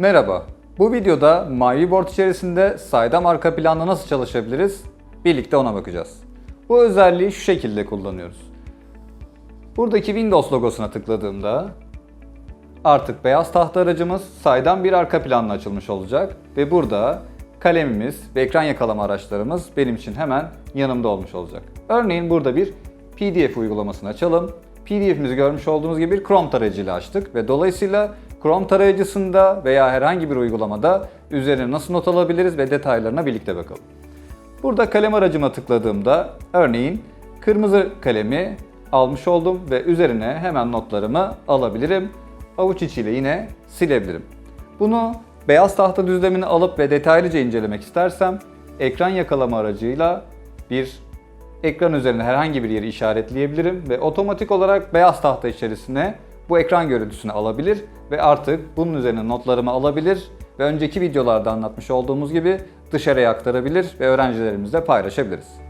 Merhaba. Bu videoda MyViewBoard içerisinde saydam arka planla nasıl çalışabiliriz? Birlikte ona bakacağız. Bu özelliği şu şekilde kullanıyoruz. Buradaki Windows logosuna tıkladığımda artık beyaz tahta aracımız saydam bir arka planla açılmış olacak ve burada kalemimiz ve ekran yakalama araçlarımız benim için hemen yanımda olmuş olacak. Örneğin burada bir PDF uygulamasını açalım. PDF'imizi görmüş olduğunuz gibi bir Chrome tarayıcıyla açtık ve dolayısıyla Chrome tarayıcısında veya herhangi bir uygulamada üzerine nasıl not alabiliriz ve detaylarına birlikte bakalım. Burada kalem aracıma tıkladığımda örneğin kırmızı kalemi almış oldum ve üzerine hemen notlarımı alabilirim. Avuç içiyle yine silebilirim. Bunu beyaz tahta düzlemini alıp ve detaylıca incelemek istersem ekran yakalama aracıyla bir ekran üzerine herhangi bir yeri işaretleyebilirim ve otomatik olarak beyaz tahta içerisine bu ekran görüntüsünü alabilir ve artık bunun üzerine notlarımı alabilir ve önceki videolarda anlatmış olduğumuz gibi dışarıya aktarabilir ve öğrencilerimizle paylaşabiliriz.